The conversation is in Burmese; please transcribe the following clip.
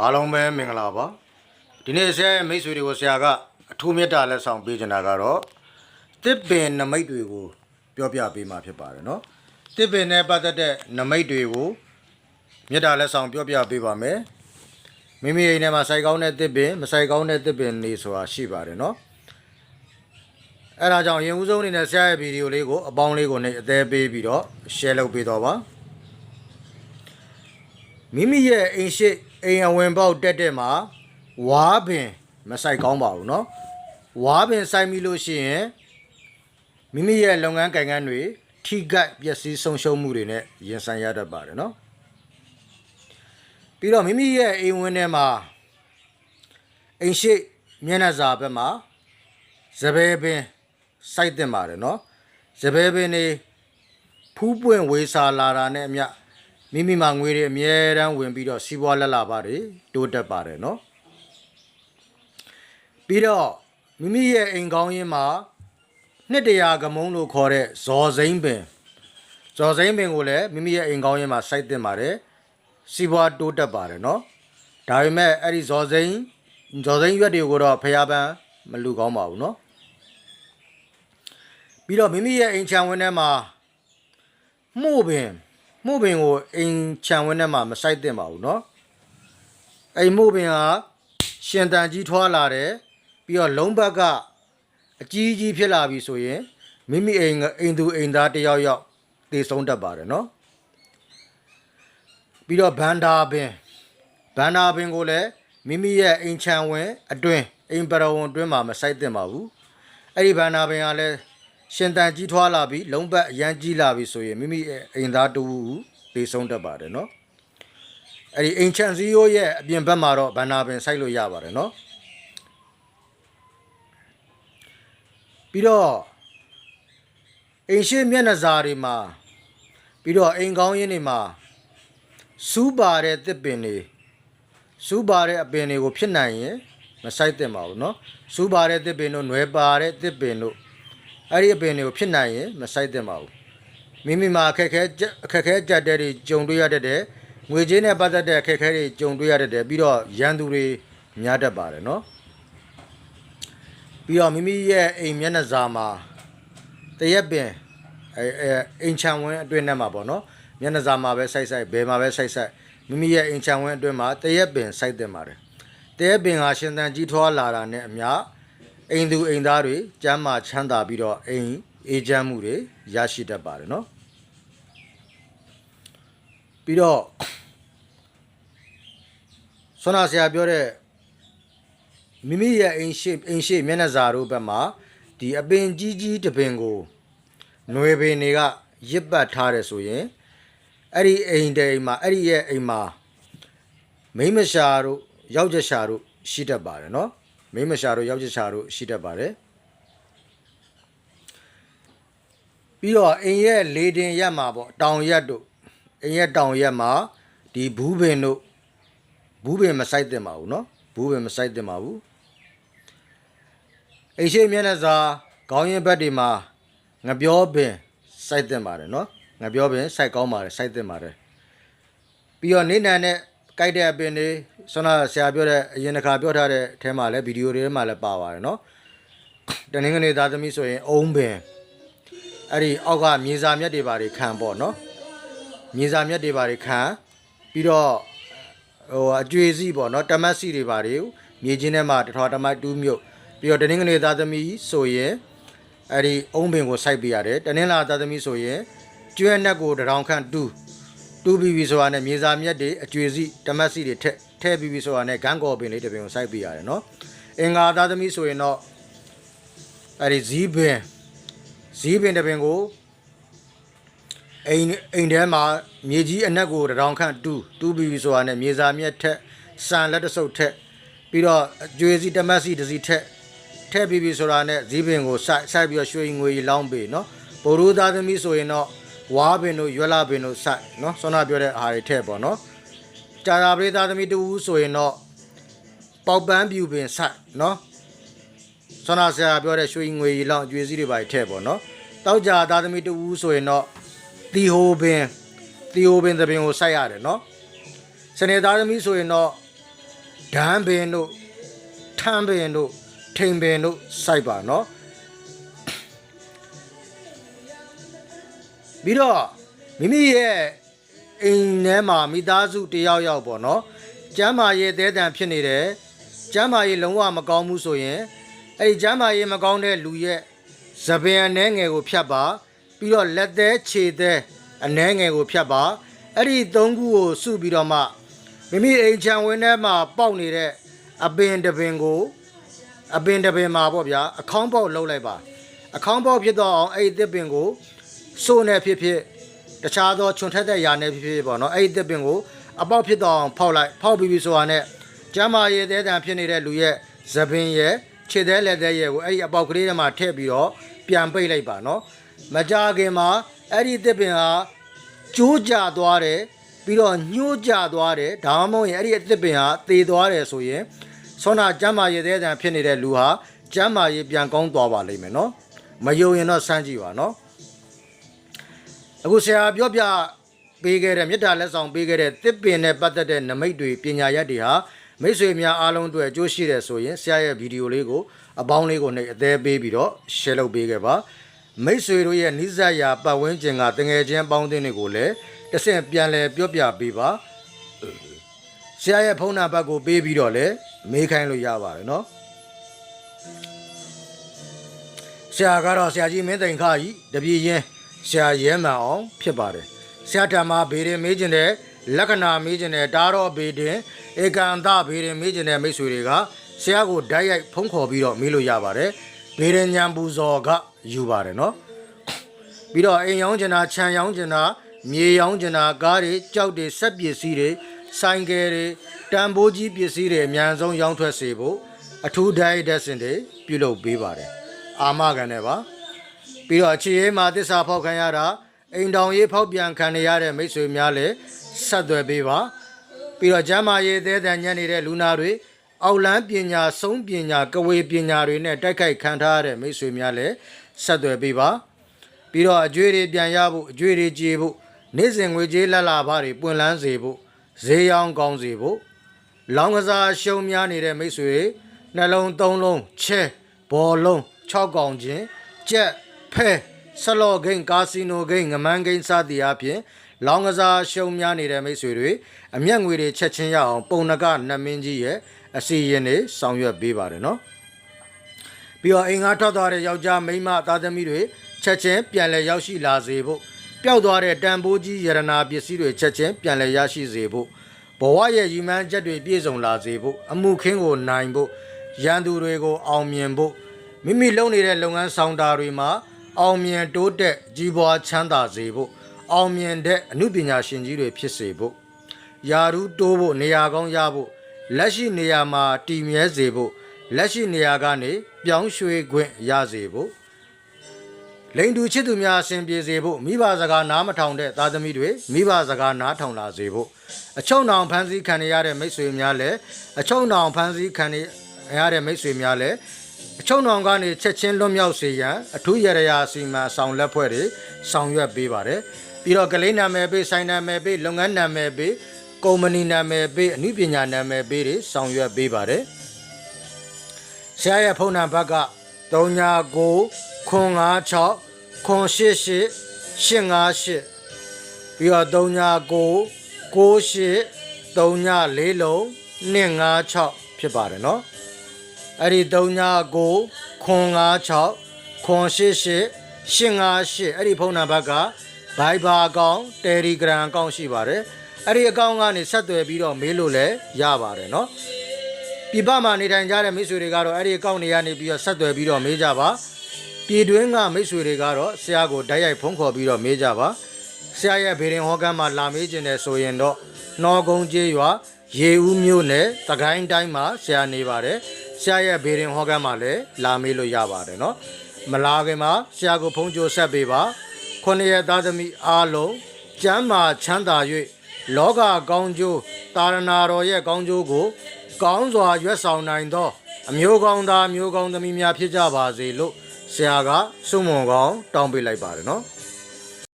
အားလုံးပဲမင်္ဂလာပါဒီနေ့ဆရာရဲ့မိတ်ဆွေတွေကိုဆရာကအထူးမေတ္တာလက်ဆောင်ပေးချင်တာကတော့တစ်ပင်နမိတ်တွေကိုပြောပြပေးမှာဖြစ်ပါတယ်နော်တစ်ပင်နဲ့ပတ်သက်တဲ့နမိတ်တွေကိုမေတ္တာလက်ဆောင်ပြောပြပေးပါမယ်မိမိအိမ်ထဲမှာစိုက်ကောင်းတဲ့တစ်ပင်မစိုက်ကောင်းတဲ့တစ်ပင်နေဆိုတာရှိပါတယ်နော်အဲဒါကြောင့်ရင်ဦးဆုံးအနေနဲ့ဆရာရဲ့ဗီဒီယိုလေးကိုအပေါင်းလေးကိုနေအသေးပေးပြီးတော့ share လုပ်ပေးတော့ပါမိမိရဲ့အိမ်ရှိ အိမ်အဝင်ပေါက်တက်တဲ့မှာဝါပင်မဆိုင်ကောင်းပါဘူးเนาะဝါပင်ဆိုင်ပြီလို့ရှိရင်မိမိရဲ့လုပ်ငန်းကိုင်ငန်းတွေထိခိုက်ပျက်စီးဆုံးရှုံးမှုတွေနဲ့ရင်ဆိုင်ရတတ်ပါတယ်เนาะပြီးတော့မိမိရဲ့အိမ်ဝင်ထဲမှာအိမ်ရှိမျက်နှာစာဘက်မှာဇပယ်ပင်စိုက်တင်ပါတယ်เนาะဇပယ်ပင်နေဖူးပွင့်ဝေးစာလာတာနဲ့အမျှ မိမိမှာငွေတွေအမြဲတမ်းဝင်ပြီးတော့စီးပွားလက်လာပါတယ်တိုးတက်ပါတယ်နော်ပြီးတော့မိမိရဲ့အိမ်ကောင်းရင်းမှာနှစ်တရာကမုံလို့ခေါ်တဲ့ဇော်စိမ့်ပင်ဇော်စိမ့်ပင်ကိုလည်းမိမိရဲ့အိမ်ကောင်းရင်းမှာစိုက်တင်ပါတယ်စီးပွားတိုးတက်ပါတယ်နော်ဒါပေမဲ့အဲ့ဒီဇော်စိမ့်ဇော်စိမ့်ရွက်တွေကိုတော့ဖျားပန်းမလူကောင်းပါဘူးနော်ပြီးတော့မိမိရဲ့အိမ်ချံဝင်းထဲမှာမှုပင် မှုပင်ကိုအိမ်ခြံဝင်းထဲမှာမဆိုင်သင့်ပါဘူးเนาะအိမ်မှုပင်ဟာရှင်တန်ကြီးထွားလာတယ်ပြီးတော့လုံးဘက်ကအကြီးကြီးဖြစ်လာပြီဆိုရင်မိမိအိမ်ကအိမ်သူအိမ်သားတစ်ယောက်ယောက်တည်ဆုံးတတ်ပါတယ်เนาะပြီးတော့ဘန္တာပင်ဘန္တာပင်ကိုလည်းမိမိရဲ့အိမ်ခြံဝင်းအတွင်းအိမ်ပရဝုံအတွင်းမှာမဆိုင်သင့်ပါဘူးအဲ့ဒီဘန္တာပင်ကလည်း ရှင်တန်ကြီးထွားလာပြီးလုံးပတ်အရန်ကြီးလာပြီဆိုရင်မိမိရဲ့အိမ်သားတူတေဆုံးတတ်ပါတယ်နော်အဲ့ဒီအိမ်ချန်စီယိုရဲ့အပြင်ဘက်မှာတော့ဘန္နာပင်စိုက်လို့ရပါတယ်နော်ပြီးတော့အိမ်ရှိမျက်နှာစာတွေမှာပြီးတော့အိမ်ကောင်းရင်းတွေမှာစူးပါတဲ့တစ်ပင်တွေစူးပါတဲ့အပင်တွေကိုဖြစ်နိုင်ရင်မစိုက်သင့်ပါဘူးเนาะစူးပါတဲ့တစ်ပင်တို့နွယ်ပါတဲ့တစ်ပင်တို့ အဲ့ဒီအပင်တွေကိုဖြစ်နိုင်ရင်မဆိုင်သင့်ပါဘူးမိမိမှာအခက်ခဲကြအခက်ခဲကြက်တဲ့တွေကြုံတွေ့ရတတ်တယ်ငွေကြေးနဲ့ပတ်သက်တဲ့အခက်ခဲတွေကြုံတွေ့ရတတ်တယ်ပြီးတော့ရန်သူတွေများတတ်ပါတယ်နော်ပြီးတော့မိမိရဲ့အိမ်မျက်နှာစာမှာတရက်ပင်အဲအဲအိမ်ချံဝင်းအတွင်းထဲမှာပေါ့နော်မျက်နှာစာမှာပဲစိုက်စိုက်ဘယ်မှာပဲစိုက်စိုက်မိမိရဲ့အိမ်ချံဝင်းအတွင်းမှာတရက်ပင်စိုက်တင်ပါတယ်တရက်ပင်ဟာရှင်သန်ကြီးထွားလာတာနဲ့အမျှ အိမ်သူအိမ်သားတွေကျမ်းမာချမ်းသာပြီးတော့အိမ်အေးချမ်းမှုတွေရရှိတတ်ပါတယ်နော်ပြီးတော့ဆွမ်းနာဆရာပြောတဲ့မိမိရဲ့အိမ်ရှိအိမ်ရှိမျက်နှာစာတို့ဘက်မှာဒီအပင်ကြီးကြီးတစ်ပင်ကိုຫນွေပင်တွေကရစ်ပတ်ထားတယ်ဆိုရင်အဲ့ဒီအိမ်တဲ့အိမ်မှာအဲ့ဒီရဲ့အိမ်မှာမိန်းမရှာတို့ယောက်ျားရှာတို့ရှိတတ်ပါတယ်နော် မိန်းမရှာတို့ယောက်ျားရှာတို့ရှိတတ်ပါတယ်ပြီးတော့အိမ်ရဲ့လေတင်ရက်မှာပေါ့တောင်ရက်တို့အိမ်ရဲ့တောင်ရက်မှာဒီဘူးပင်တို့ဘူးပင်မဆိုင်တင်ပါဘူးเนาะဘူးပင်မဆိုင်တင်ပါဘူးအိမ်ရှိမျက်နှာစာခေါင်းရင်ဘက်တွေမှာငပြောပင်စိုက်တင်ပါတယ်เนาะငပြောပင်စိုက်ကောင်းပါတယ်စိုက်တင်ပါတယ်ပြီးတော့နေနံနဲ့ ကြိုက်တဲ့အပင်တွေဆွမ်းနာဆရာပြောတဲ့အရင်တစ်ခါပြောထားတဲ့အထဲမှာလည်းဗီဒီယိုတွေထဲမှာလည်းပါပါတယ်နော်တနင်္ဂနွေသားသမီးဆိုရင်အုံးပင်အဲ့ဒီအောက်ကမြေစာမြက်တွေပါတွေခံပေါ့နော်မြေစာမြက်တွေပါတွေခံပြီးတော့ဟိုအကျွေစီပေါ့နော်တမတ်စီတွေပါတွေကိုမြေချင်းထဲမှာတထွာတမတ်တူးမြုပ်ပြီးတော့တနင်္ဂနွေသားသမီးဆိုရင်အဲ့ဒီအုံးပင်ကိုစိုက်ပြရတယ်တနင်္လာသားသမီးဆိုရင်ကျွဲနဲ့ကိုတရောင်ခန့်တူး တူးပြီးပြီဆိုတာနဲ့မြေစာမြက်တွေအကျွေစီတမတ်စီတွေထက်ထဲပြီးပြီဆိုတာနဲ့ဂန်းကော်ပင်လေးတစ်ပင်ကိုစိုက်ပြရတယ်နော်အင်္ဂါသားသမီးဆိုရင်တော့အဲ့ဒီဇီးပင်ဇီးပင်တစ်ပင်ကိုအိမ်အိမ်ထဲမှာမြေကြီးအနက်ကိုတရောင်ခန့်တူးတူးပြီးပြီဆိုတာနဲ့မြေစာမြက်ထက်စံလက်တဆုပ်ထက်ပြီးတော့အကျွေစီတမတ်စီတစ်စီထက်ထဲပြီးပြီဆိုတာနဲ့ဇီးပင်ကိုစိုက်စိုက်ပြီးတော့ရွှေငွေလောင်းပေးနော်ဘိုလ်ရူသားသမီးဆိုရင်တော့ ဝါပင်တို့ရွက်လာပင်တို့စိုက်နော်ဆောနာပြောတဲ့အားတွေထည့်ပေါ့နော်ကြာတာပရိသသမီးတူဆိုရင်တော့ပေါက်ပန်းပြူပင်စိုက်နော်ဆောနာဆရာပြောတဲ့ရွှေငွေရီလောင်းအကျွေးစည်းတွေပါထည့်ပေါ့နော်တောက်ကြာသားသမီးတူဆိုရင်တော့တီဟိုပင်တီဟိုပင်သပင်ကိုစိုက်ရတယ်နော်စနေသားသမီးဆိုရင်တော့ဒန်းပင်တို့ထမ်းပင်တို့ထိန်ပင်တို့စိုက်ပါနော် ပြီးတော့မိမိရဲ့အိမ်ထဲမှာမိသားစုတစ်ယောက်ယောက်ပေါ့နော်ကျမ်းမာရေးတဲတန်ဖြစ်နေတယ်ကျမ်းမာရေးလုံးဝမကောင်းဘူးဆိုရင်အဲ့ဒီကျမ်းမာရေးမကောင်းတဲ့လူရဲ့သပင်အနှဲငယ်ကိုဖြတ်ပါပြီးတော့လက်သေးခြေသေးအနှဲငယ်ကိုဖြတ်ပါအဲ့ဒီသုံးခုကိုစုပြီးတော့မှမိမိအိမ်ချံဝင်းထဲမှာပေါက်နေတဲ့အပင်တစ်ပင်ကိုအပင်တစ်ပင်မှာပေါ့ဗျာအခေါင်းပေါက်လှုပ်လိုက်ပါအခေါင်းပေါက်ဖြစ်တော့အောင်အဲ့ဒီတစ်ပင်ကို စိုးနေဖြစ်ဖြစ်တခြားသောခြုံထက်တဲ့ຢာနဲ့ဖြစ်ဖြစ်ပေါ့နော်အဲ့ဒီတစ်ပင်ကိုအပေါက်ဖြစ်တော့အောင်ဖောက်လိုက်ဖောက်ပြီးပြီဆိုတာနဲ့ကျမ်းမာရေးသေးတံဖြစ်နေတဲ့လူရဲ့သပင်ရဲ့ခြေသေးလက်သေးရဲ့ကိုအဲ့ဒီအပေါက်ကလေးထဲမှာထည့်ပြီးတော့ပြန်ပိတ်လိုက်ပါနော်မကြခင်မှာအဲ့ဒီတစ်ပင်ဟာကျိုးကျသွားတယ်ပြီးတော့ညှိုးကျသွားတယ်ဒါမှမဟုတ်ရင်အဲ့ဒီအတစ်ပင်ဟာသေသွားတယ်ဆိုရင်ဆောနာကျမ်းမာရေးတဲ့တံဖြစ်နေတဲ့လူဟာကျမ်းမာရေးပြန်ကောင်းသွားပါလိမ့်မယ်နော်မယုံရင်တော့စမ်းကြည့်ပါနော် အခုဆရာပြောပြပေးခဲ့တဲ့မေတ္တာလက်ဆောင်ပေးခဲ့တဲ့တစ်ပင်နဲ့ပတ်သက်တဲ့နမိတ်တွေပညာရက်တွေဟာမိတ်ဆွေများအားလုံးအတွက်အကျိုးရှိတယ်ဆိုရင်ဆရာရဲ့ဗီဒီယိုလေးကိုအပေါင်းလေးကိုနှိပ်အသေးပေးပြီးတော့ share လုပ်ပေးခဲ့ပါမိတ်ဆွေတို့ရဲ့နိစ္စရာပတ်ဝန်းကျင်ကတငယ်ချင်းပေါင်းသင်းတွေကိုလည်းတစ်ဆင့်ပြန်လည်ပြောပြပေးပါဆရာရဲ့ဖုန်းနံပါတ်ကိုပေးပြီးတော့လည်းမေးခိုင်းလို့ရပါတယ်နော်ဆရာကတော့ဆရာကြီးမင်းသိန်ခါကြီးတပြည့်ရင် ဆရာရဲမှန်အောင်ဖြစ်ပါတယ်ဆရာဓမ္မဘေရင်မေးခြင်းတဲ့လက္ခဏာမေးခြင်းတဲ့တားတော့ဘေတင်ဧကန္တဘေရင်မေးခြင်းတဲ့မိတ်ဆွေတွေကဆရာကိုဓာတ်ရိုက်ဖုန်းခေါ်ပြီးတော့မေးလို့ရပါတယ်ဘေရင်ညံပူဇော်ကယူပါတယ်နော်ပြီးတော့အိမ်ရောင်းကျင်တာခြံရောင်းကျင်တာမြေရောင်းကျင်တာကားတွေကြောက်တွေဆက်ပစ္စည်းတွေဆိုင်ကယ်တွေတန်ဖိုးကြီးပစ္စည်းတွေအများဆုံးရောင်းထွက်စေဖို့အထူးဒိုင်တက်စင်တွေပြုလုပ်ပေးပါတယ်အာမခံနဲ့ပါ ပြီးတော့အခြေရေးမှာတစ္ဆာဖောက်ခံရတာအိမ်တောင်ရေးဖောက်ပြန်ခံရတဲ့မိတ်ဆွေများလည်းဆက်သွယ်ပေးပါပြီးတော့ကျမ်းမာရေးသေးတဲ့ညံ့နေတဲ့လူနာတွေအောက်လန်းပညာဆုံးပညာကဝေပညာတွေနဲ့တိုက်ခိုက်ခံထားရတဲ့မိတ်ဆွေများလည်းဆက်သွယ်ပေးပါပြီးတော့အကျွေးတွေပြန်ရဖို့အကျွေးတွေကြေဖို့နေ့စဉ်ငွေကြေးလက်လာဖတွေပွင့်လန်းစေဖို့ဈေးရောင်းကောင်းစေဖို့လောင်းကစားရှုံများနေတဲ့မိတ်ဆွေတွေနှလုံးသုံးလုံးချဲဘော်လုံး6កောင်ချင်းကြက် ဖဲဆလော့ဂိမ်းကာစီနိုဂိမ်းငမန်းဂိမ်းစသည်အပြင်လောင်းကစားရှုံများနေတဲ့မိတ်ဆွေတွေအမျက်ငွေတွေချက်ချင်းရအောင်ပုံနကနတ်မင်းကြီးရဲ့အစီရင်တွေဆောင်ရွက်ပေးပါတယ်နော်ပြီးတော့အိမ်ငါထွက်သွားတဲ့ယောက်ျားမိန်းမသားသမီးတွေချက်ချင်းပြန်လည်ရောက်ရှိလာစေဖို့ပျောက်သွားတဲ့တန်ဖိုးကြီးယရနာပစ္စည်းတွေချက်ချင်းပြန်လည်ရရှိစေဖို့ဘဝရဲ့ရည်မှန်းချက်တွေပြည့်စုံလာစေဖို့အမှုခင်းကိုနိုင်ဖို့ရန်သူတွေကိုအောင်မြင်ဖို့မိမိလုပ်နေတဲ့လုပ်ငန်းဆောင်တာတွေမှာ အောင်မြင်တိုးတက်ကြီးပွားချမ်းသာစေဖို့အောင်မြင်တဲ့အမှုပညာရှင်ကြီးတွေဖြစ်စေဖို့ယာရုတိုးဖို့နေရာကောင်းရဖို့လက်ရှိနေရာမှာတည်မြဲစေဖို့လက်ရှိနေရာကနေပြောင်းရွှေ့ခွင့်ရစေဖို့လိန်တူချစ်သူများအစဉ်ပြေစေဖို့မိဘစကားနားမထောင်တဲ့သားသမီးတွေမိဘစကားနားထောင်လာစေဖို့အချုံနောင်ဖန်စည်းခံရတဲ့မိတ်ဆွေများလည်းအချုံနောင်ဖန်စည်းခံရတဲ့မိတ်ဆွေများလည်း အချုံနောင်ကနေချက်ချင်းလွတ်မြောက်စေရန်အထူးရရရာစီမံဆောင်လက်ဖွဲ့တွေဆောင်ရွက်ပေးပါတယ်ပြီးတော့ကလေးနာမည်ပေးဆိုင်နာမည်ပေးလုပ်ငန်းနာမည်ပေးကုမ္ပဏီနာမည်ပေးအနုပညာနာမည်ပေးတွေဆောင်ရွက်ပေးပါတယ်။ဆရာရဲ့ဖုန်းနံပါတ်က39 956 988 858ပြီးတော့39 98 39လုံး256ဖြစ်ပါတယ်နော်။ အဲ့ဒီ39 956 988 858အဲ့ဒီဖုန်းနံပါတ်က Viber အကောင့် Telegram အကောင့်ရှိပါတယ်။အဲ့ဒီအကောင့်ကနေဆက်သွယ်ပြီးတော့မေးလို့လည်းရပါတယ်နော်။ပြပမှာနေထိုင်ကြတဲ့မိတ်ဆွေတွေကတော့အဲ့ဒီအကောင့်တွေကနေပြီးတော့ဆက်သွယ်ပြီးတော့မေးကြပါ။ပြည်တွင်းကမိတ်ဆွေတွေကတော့ဆရာကိုတိုက်ရိုက်ဖုန်းခေါ်ပြီးတော့မေးကြပါ။ဆရာရဲ့ဘေရင်ဟောကန်မှာလာမေးခြင်းတယ်ဆိုရင်တော့နှောကုန်းကျေးရွာရေဦးမြို့နယ်သခိုင်းတိုင်းမှာဆရာနေပါတယ်။ဆ ရာရဲ့ဘေရင်ဟောကန်မှာလည်းလာမေးလို့ရပါတယ်နော်။မလာခင်မှာဆရာကိုဖုန်းကြိုဆက်ပေးပါ။ခုနှစ်ရက်သားသမီးအားလုံးကျမ်းမာချမ်းသာ၍လောကကောင်းကျိုးတာရဏတော်ရဲ့ကောင်းကျိုးကို ကောင်းစွာရွတ်ဆောင်နိုင်သောအမျိုးကောင်းသားအမျိုးကောင်းသမီးများဖြစ်ကြပါစေလို့ဆရာကစုမွန်ကောင်းတောင်းပေးလိုက်ပါတယ်နော်